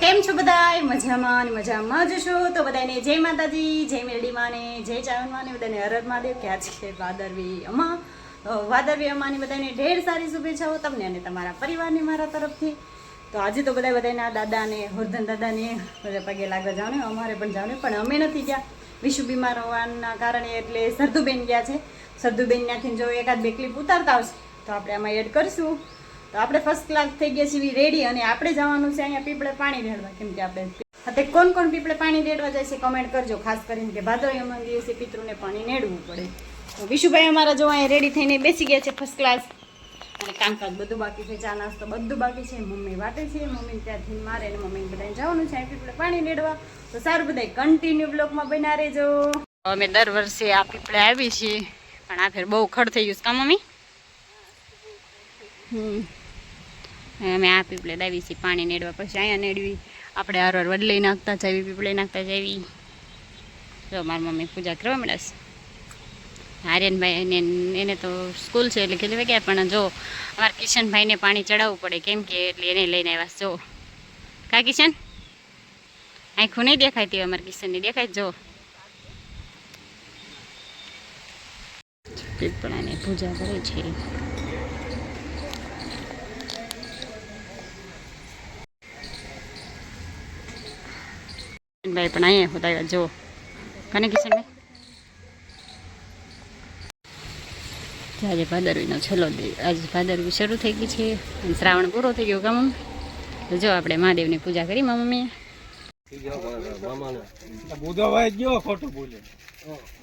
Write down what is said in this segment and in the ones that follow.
કેમ છો બધા મજામાં ને મજામાં જ છો? તો બધાને જય માતાજી, જય મેરડીમાં ને જય ચાવનમાં ને બધાને હરદ મહાદેવ. કે આજ છે વાદરવી અમા. વાદરવી અમાની બધાને ઢેર સારી શુભેચ્છાઓ તમને અને તમારા પરિવારની મારા તરફથી. તો આજે તો બધા બધાના દાદાને, હરધન દાદાને બધા પગે લાગવા જવાનું અમારે પણ જવાનું પણ અમે નથી ગયા. વિશુ બીમાર હોવાના કારણે એટલે સરદુબેન ગયા છે. સરદુબેન ત્યાંથી જો એકાદ બે ક્લિપ ઉતારતા આવશે, તો આપણે આમાં એડ કરીશું. તો આપણે ફર્સ્ટ ક્લાસ થઈ ગયા છીએ રેડી અને આપણે જવાનું છે અહીંયા પીપળે પાણી રેડવા. કેમ કે આપણે અત્યારે કોણ કોણ પીપળે પાણી રેડવા જાય છે કમેન્ટ કરજો ખાસ કરીને કે ભાદરવી અમારા દિવસે પિતૃને પાણી નેડવું પડે. તો વિશુભાઈ અમારા જો અહીંયા રેડી થઈને બેસી ગયા છે ફર્સ્ટ ક્લાસ અને કામકાજ બધું બાકી છે ચા નાસ્તો બધું બાકી છે મમ્મી વાટે છે મમ્મી ત્યાંથી મારે અને મમ્મી બધાને જવાનું છે પીપળે પાણી રેડવા. તો સારું બધા કન્ટિન્યુ બ્લોકમાં બના રહેજો. અમે દર વર્ષે આ પીપળે આવી છીએ પણ આ ફેર બહુ ખડ થઈ ગયું છે કા મમ્મી? હમ. અમે આ પીપળે દાવી છીએ, પાણી નેડવા. પછી અહીંયા નેડવી. આપણે હાર વાર વડલી નાખતા જાવી પીપળે નાખતા જાવી જો, મારી મમ્મી પૂજા કરવા મળ્યા આર્યનભાઈ એને એને તો સ્કૂલ છે એટલે ખેલી ગયા પણ જો, અમારા કિશનભાઈને પાણી ચડાવવું પડે કેમ કે એટલે એને લઈને આવ્યા જો. કા કિશન? આંખું નહીં દેખાતી અમારા કિશનની, દેખાય જો. પીપળાને પૂજા કરે છે. ભાઈ પણ અહીંયા હોતા જો કને કિશનભાઈ આજે ભાદરવીનો છેલ્લો આજે ભાદરવી શરૂ થઈ ગઈ છે અને શ્રાવણ પૂરો થઈ ગયો કા મમ્મી તો જો આપણે મહાદેવની પૂજા કરી મા મમ્મીએ બુધાભાઈ ગયો ખોટું બોલે.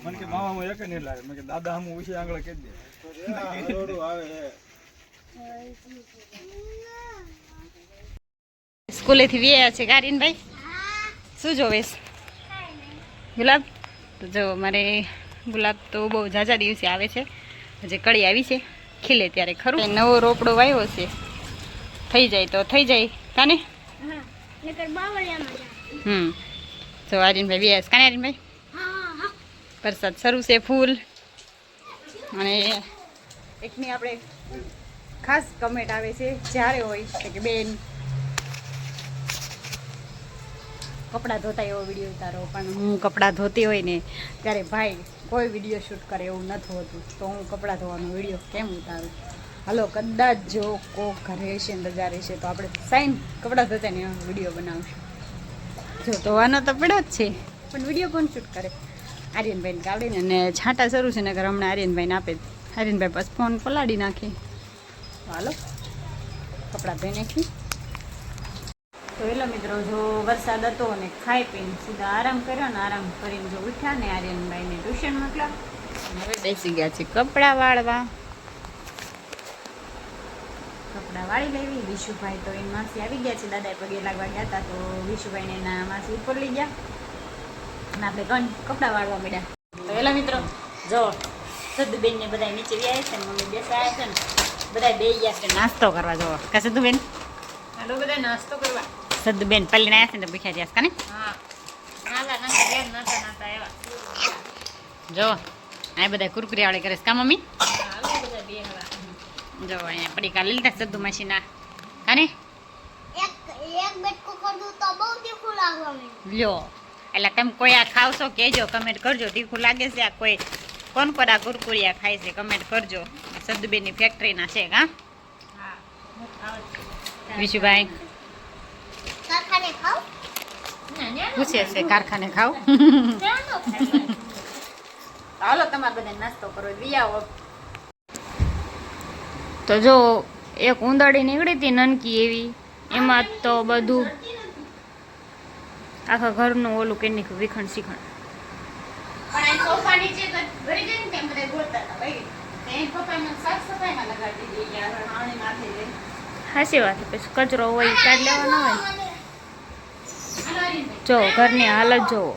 મને કે મામા હું એક નહીં લાગે. મેં કે દાદા હમ ઉછી આંગળે કહી દે. સ્કૂલેથી વ્યા છે કારીનભાઈ શું જોવેશ? ગુલાબ? તો જો મારે ગુલાબ તો બહુ ઝાઝા દિવસે આવે છે. હજી કળી આવી છે. ખીલે ત્યારે ખરું? નવો રોપડો વાવ્યો છે. થઈ જાય તો થઈ જાય. કાને હમ. જો આર્યનભાઈ વ્યાસ કાને આર્યનભાઈ? વરસાદ શરૂ છે ફૂલ. અને એકની આપણે ખાસ કમેન્ટ આવે છે જ્યારે હોય કે બેન. કપડાં ધોતા એવો વીડિયો ઉતારો, પણ હું કપડાં ધોતી હોય ને, ત્યારે ભાઈ કોઈ વીડિયો શૂટ કરે એવું નથી હોતું તો હું કપડાં ધોવાનો વીડિયો કેમ ઉતારું? હલો, કદાચ જો કોક ઘરે હશે ને રજા રહેશે તો આપણે સાઈન કપડાં ધોતા ને વીડિયો બનાવશું. જો, ધોવાનો તો પડ્યો જ છે, પણ વીડિયો કોણ શૂટ કરે? આર્યનભાઈને કાઢીને અને છાંટા શરૂ છે ને ઘર હમણાં આર્યનભાઈને આપે આર્યનભાઈ બસ ફોન પલાડી નાખે. હાલો, કપડાં ધોઈ નાખી. તો એલો મિત્રો, જો વરસાદ હતો અને ખાઈ પીને સીધા આરામ કર્યો ને આરામ કરીને જો ઉઠ્યા ને આર્યનભાઈને ટ્યુશન મોકલા હવે બેસી ગયા છે કપડાં વાળવા. કપડાં વાળી લેવી. વિશુભાઈ તો એની માસી આવી ગયા છે દાદા પગે લાગવા ગયા હતા, તો વિશુભાઈને એના માસી ઉપર લઈ ગયા. અને આપણે કણ કપડાં વાળવા મળ્યા. તો એલા મિત્રો, જો સદુબેન ને બધા નીચે વ્યાય છે મમ્મી બેસા આવ્યા છે ને બધા બે ગયા છે નાસ્તો કરવા. જવો કે સદુબેન હાલો બધા નાસ્તો કરવા. સદુબેન પલ્લીને આવ્યા છે ને તો ભૂખ્યા રહ્યા કાને હા નાલા નાલા નાતા નાતા જો આ બધા કુરકુરી વાળી કરે છે કા મમ્મી બે જો અહીંયા પડીકા કા લીલતા સદ્દુ મશીના કાને એક એક બેટકો કરું તો બહુ તીખું લાગવા માંડ્યું લ્યો એટલે તમે કોઈ આ ખાવશો કેજો કમેન્ટ કરજો તીખું લાગે છે આ કોઈ કોણ પર આ કુરકુરિયા ખાય છે કમેન્ટ કરજો સદ્દુબેનની ફેક્ટરીના છે હા વિશુભાઈ કારખાને ખાવ ના, ન્યા નો પૂછે છે કારખાને ખાવ. હાલો તમારે બધા નાસ્તો કરો આવો તો જો એક ઉંદરડી નીકળી હતી નનકી એવી. એમાં તો બધું આખા ઘરનું ઓલું કે નીકળ્યું હાચી માથે લઈ. હાસી વાત પછી કચરો હોય કાઢ લેવાનો હોય. જો ઘરની હાલત જોવો